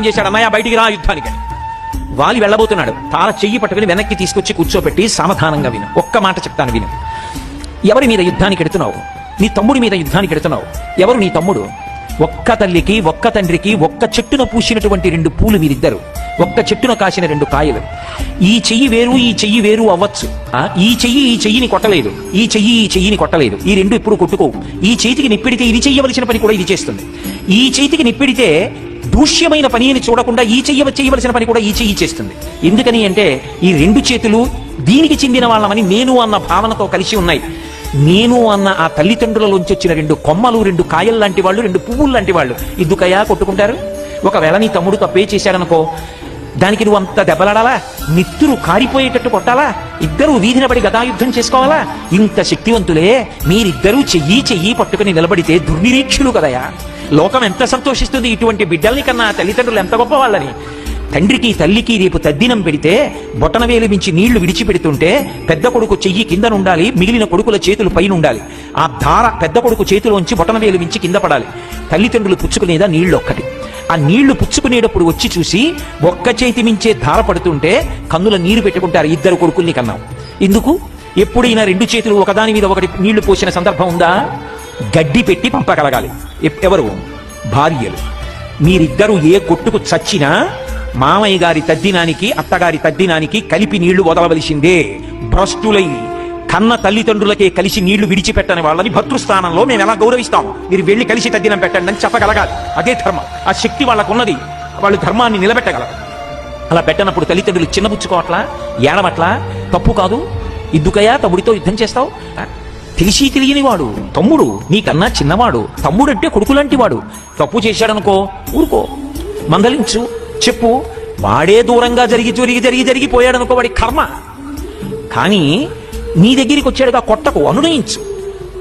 ఏం చేశాడు అమ్మాయి బయటికి రా యుద్ధానికి వాలి వెళ్ళబోతున్నాడు. తార చెయ్యి పట్టుకుని వెనక్కి తీసుకొచ్చి కూర్చోపెట్టి సమాధానంగా విను. ఒక్క మాట చెప్తాను విను. ఎవరి మీద యుద్ధానికి ఎడుతున్నావు? నీ తమ్ముడి మీద యుద్ధానికి ఎడుతున్నావు? ఎవరు నీ తమ్ముడు? ఒక్క తల్లికి ఒక్క తండ్రికి ఒక్క చెట్టున పూసినటువంటి రెండు పూలు మీరిద్దరు. ఒక్క చెట్టున కాసిన రెండు కాయలు. ఈ చెయ్యి వేరు ఈ చెయ్యి వేరు అవ్వచ్చు. ఈ చెయ్యి ఈ చెయ్యిని కొట్టలేదు. ఈ చెయ్యి ఈ చెయ్యిని కొట్టలేదు. ఈ రెండు ఇప్పుడు కొట్టుకోవు. ఈ చేతికి నిప్పిడితే ఇది చెయ్యవలసిన పని కూడా ఇది చేస్తుంది. ఈ చేతికి నిప్పిడితే దూష్యమైన పని అని చూడకుండా ఈ చెయ్య చేయవలసిన పని కూడా ఈ చెయ్యి చేస్తుంది. ఎందుకని అంటే ఈ రెండు చేతులు దీనికి చెందిన వాళ్ళమని నేను అన్న భావనతో కలిసి ఉన్నాయి. నేను అన్న ఆ తల్లిదండ్రులలోంచి వచ్చిన రెండు కొమ్మలు రెండు కాయలు లాంటి వాళ్ళు రెండు పువ్వులు లాంటి వాళ్ళు. ఇద్దుకయా కొట్టుకుంటారు? ఒకవేళ నీ తమ్ముడు తప్పే చేశాడనుకో దానికి నువ్వు అంత దెబ్బలాడాలా? నిత్తురు కారిపోయేటట్టు కొట్టాలా? ఇద్దరూ వీధిన పడి గదాయుద్ధం చేసుకోవాలా? ఇంత శక్తివంతులే మీరిద్దరూ చెయ్యి చెయ్యి పట్టుకుని నిలబడితే దుర్నిరీక్షులు కదయా? లోకం ఎంత సంతోషిస్తుంది ఇటువంటి బిడ్డల్ని కన్నా తల్లిదండ్రులు ఎంత గొప్ప వాళ్ళని తండ్రికి తల్లికి రేపు తద్దినం పెడితే బొటన వేలు మించి నీళ్ళు విడిచిపెడుతుంటే పెద్ద కొడుకు చెయ్యి కింద ఉండాలి మిగిలిన కొడుకుల చేతులు పైన ఉండాలి ఆ ధార పెద్ద కొడుకు చేతిలోంచి బొటన వేలు మించి కింద పడాలి. తల్లిదండ్రులు పుచ్చుకునేదా నీళ్ళు ఒక్కటి ఆ నీళ్ళు పుచ్చుకునేటప్పుడు వచ్చి చూసి ఒక్క చేతి మించే ధార పడుతుంటే కన్నుల నీరు పెట్టుకుంటారు ఇద్దరు కొడుకుల్ని కన్నాం. ఎందుకు? ఎప్పుడైనా రెండు చేతులు ఒకదాని మీద ఒకటి నీళ్ళు పోసిన సందర్భం ఉందా? గడ్డి పెట్టి పంపగలగాలి. ఎవరు? భార్యలు. మీరిద్దరూ ఏ కొట్టుకు చచ్చినా మామయ్య గారి తద్దినానికి అత్తగారి తద్దినానికి కలిపి నీళ్ళు వదలవలసిందే. భ్రష్టులై కన్న తల్లిదండ్రులకే కలిసి నీళ్ళు విడిచిపెట్టని వాళ్ళని భర్తృస్థానంలో మేము ఎలా గౌరవిస్తాం? మీరు వెళ్ళి కలిసి తద్దినం పెట్టండి అని చెప్పగలగాలి. అదే ధర్మం. ఆ శక్తి వాళ్ళకు ఉన్నది. వాళ్ళు ధర్మాన్ని నిలబెట్టగలరు. అలా పెట్టనప్పుడు తల్లిదండ్రులు చిన్నపుచ్చుకోవట్లా ఏడవట్లా? తప్పు కాదు. ఇద్దుకయా తమ్ముడితో యుద్ధం చేస్తావు? తెలిసి తెలియని వాడు తమ్ముడు నీకన్నా చిన్నవాడు తమ్ముడంటే కొడుకులాంటి కొడుకు వాడు తప్పు చేశాడనుకో ఊరుకో. మందలించు చెప్పు. వాడే దూరంగా జరిగి జరిగి జరిగి జరిగిపోయాడనుకో వాడి కర్మ. కానీ నీ దగ్గరికి వచ్చాడుగా కొట్టకు అనునయించు.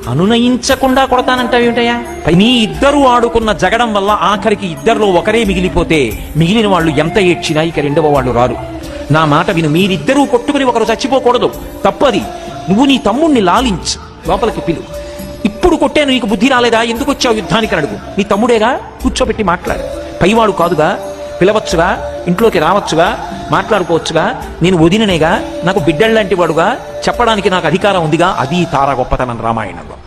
అనునయించకుండా కొడతానంటావేమిటయ్యా నీ ఇద్దరు ఆడుకున్న జగడం వల్ల ఆఖరికి ఇద్దరిలో ఒకరే మిగిలిపోతే మిగిలిన వాళ్ళు ఎంత ఏడ్చినా ఇక రెండవ వాళ్ళు రారు. నా మాట విను మీరిద్దరూ కొట్టుకుని ఒకరు చచ్చిపోకూడదు. తప్పది. నువ్వు నీ తమ్ముణ్ణి లాలించు. లోపలికి పిలు. ఇప్పుడు కొట్టాను నీకు బుద్ధి రాలేదా? ఎందుకు వచ్చావు యుద్ధానికి అడుగు. నీ తమ్ముడేగా? కూర్చోబెట్టి మాట్లాడు. పైవాడు కాదుగా? పిలవచ్చుగా? ఇంట్లోకి రావచ్చుగా? మాట్లాడుకోవచ్చుగా? నేను వదిననేగా? నాకు బిడ్డల్లాంటి వాడుగా? చెప్పడానికి నాకు అధికారం ఉందిగా? అది తారా గొప్పతనం రామాయణంలో.